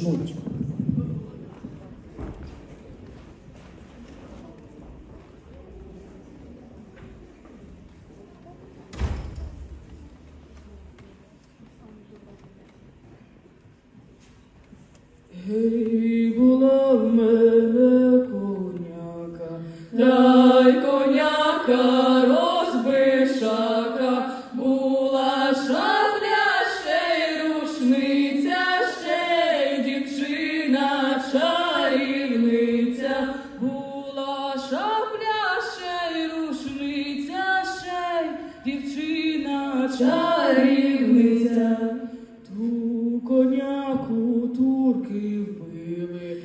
sonucuna ulaşmak. Hey bulan melek konyaka, day konyaka, дівчина чарівниця. Ту коняку турки вбили,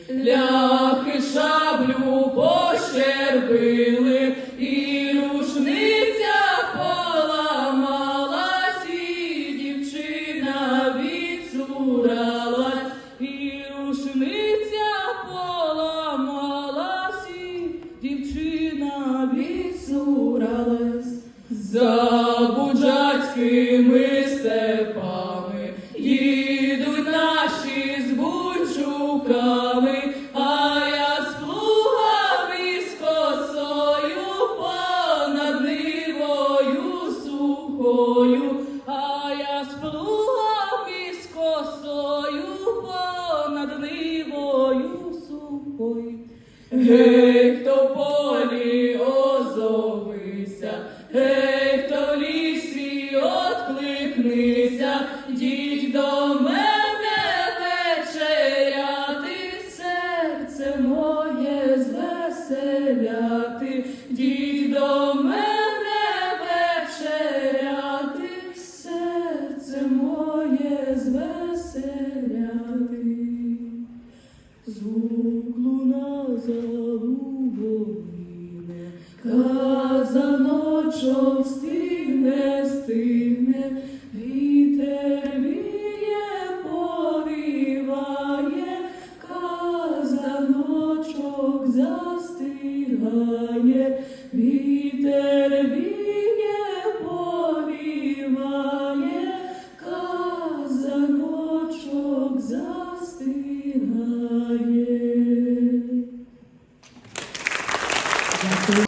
буджацькими степами їдуть наші з бунчуками, а я з плугами з косою понад нивою сухою, а я з плугами з косою понад нивою сухою. Діть до мене вечеряти, серце моє звеселяти, діть до мене вечеряти, серце моє звеселяти. Звук луна залубовіне, казаночок стигне, стигне, zastiranje, viter viter.